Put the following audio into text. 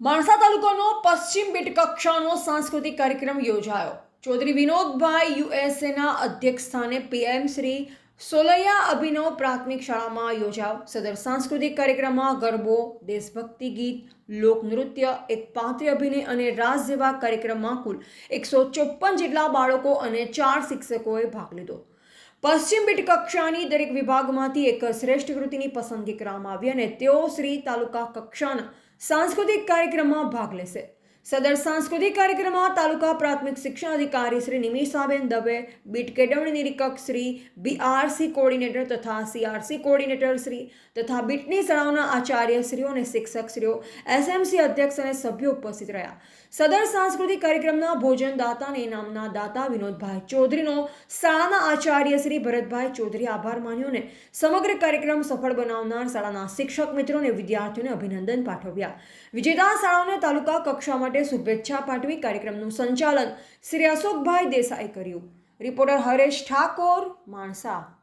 માણસા તાલુકાનો પશ્ચિમ બેટ કક્ષાનો સાંસ્કૃતિક કાર્યક્રમ યોજાયો. ચૌધરી વિનોદભાઈ યુએસએના અધ્યક્ષ સ્થાને પીએમ શ્રી સોલૈયા અભિનવ પ્રાથમિક શાળામાં યોજાયો. સદર સાંસ્કૃતિક કાર્યક્રમમાં ગરબો, દેશભક્તિ ગીત, લોકનૃત્ય, એક પાત્રી અભિનય અને રાસ જેવા કાર્યક્રમમાં કુલ એકસો ચોપન જેટલા બાળકો અને ચાર શિક્ષકોએ ભાગ લીધો. પશ્ચિમ બીટ કક્ષાની દરેક વિભાગમાંથી એક શ્રેષ્ઠ કૃતિની પસંદગી કરવામાં આવી અને તેઓ શ્રી તાલુકા કક્ષાના સાંસ્કૃતિક કાર્યક્રમમાં ભાગ લેશે. સદર સાંસ્કૃતિક કાર્યક્રમમાં તાલુકા પ્રાથમિક શિક્ષણ અધિકારી શ્રી નિમિષાબેન દવે, બીટ કેળવણી નિરીક્ષક શ્રી બીઆરસી કોર્ડિનેટર તથા સીઆરસી કોર્ડિનેટર શ્રી તથા બીટની શાળાઓના આચાર્યશ્રીઓ અને શિક્ષકશ્રીઓ, એસએમસી અધ્યક્ષ અને સભ્યો ઉપસ્થિત રહ્યા. સદર સાંસ્કૃતિક કાર્યક્રમના ભોજન દાતા અને ઇનામના દાતા વિનોદભાઈ ચૌધરીનો શાળાના આચાર્ય શ્રી ભરતભાઈ ચૌધરી આભાર માન્યો અને સમગ્ર કાર્યક્રમ સફળ બનાવનાર શાળાના શિક્ષક મિત્રો અને વિદ્યાર્થીઓને અભિનંદન પાઠવ્યા. વિજેતા શાળાઓને તાલુકા કક્ષા માટે શુભેચ્છા પાઠવી કાર્યક્રમનું સંચાલન શ્રી અશોકભાઈ દેસાઈ કર્યું. રિપોર્ટર હરેશ ઠાકોર માણસા.